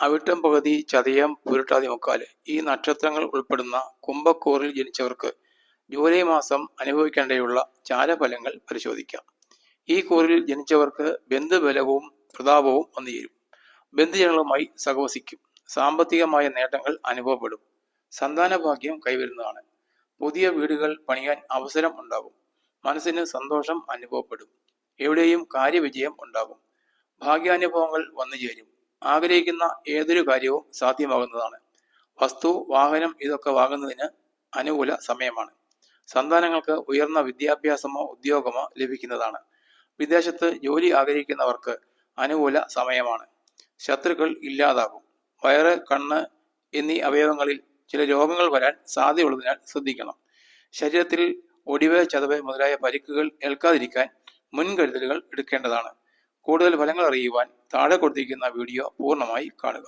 അവിട്ടം പകുതി ചതയം പുരട്ടാതി മുക്കാൽ. ഈ നക്ഷത്രങ്ങൾ ഉൾപ്പെടുന്ന കുംഭക്കൂറിൽ ജനിച്ചവർക്ക് ജൂലൈ മാസം അനുഭവിക്കേണ്ടയുള്ള ചാരഫലങ്ങൾ പരിശോധിക്കാം. ഈ കൂറിൽ ജനിച്ചവർക്ക് ബന്ധുബലവും പ്രതാപവും വന്നുചേരും. ബന്ധുജനങ്ങളുമായി സഹവസിക്കും. സാമ്പത്തികമായ നേട്ടങ്ങൾ അനുഭവപ്പെടും. സന്താനഭാഗ്യം കൈവരുന്നതാണ്. പുതിയ വീടുകൾ പണിയാൻ അവസരം ഉണ്ടാകും. മനസ്സിന് സന്തോഷം അനുഭവപ്പെടും. എവിടെയും കാര്യവിജയം ഉണ്ടാകും. ഭാഗ്യാനുഭവങ്ങൾ വന്നു ചേരും ആഗ്രഹിക്കുന്ന ഏതൊരു കാര്യവും സാധ്യമാകുന്നതാണ്. വസ്തു വാഹനം ഇതൊക്കെ വാങ്ങുന്നതിന് അനുകൂല സമയമാണ്. സന്താനങ്ങൾക്ക് ഉയർന്ന വിദ്യാഭ്യാസമോ ഉദ്യോഗമോ ലഭിക്കുന്നതാണ്. വിദേശത്ത് ജോലി ആഗ്രഹിക്കുന്നവർക്ക് അനുകൂല സമയമാണ്. ശത്രുക്കൾ ഇല്ലാതാകും. വയറ് കണ്ണ് എന്നീ അവയവങ്ങളിൽ ചില രോഗങ്ങൾ വരാൻ സാധ്യതയുള്ളതിനാൽ ശ്രദ്ധിക്കണം. ശരീരത്തിൽ ഒടിവ് ചതവ് മുതലായ പരിക്കുകൾ ഏൽക്കാതിരിക്കാൻ മുൻകരുതലുകൾ എടുക്കേണ്ടതാണ്. കൂടുതൽ ഫലങ്ങൾ അറിയുവാൻ താഴെ കൊടുത്തിരിക്കുന്ന വീഡിയോ പൂർണമായി കാണുക.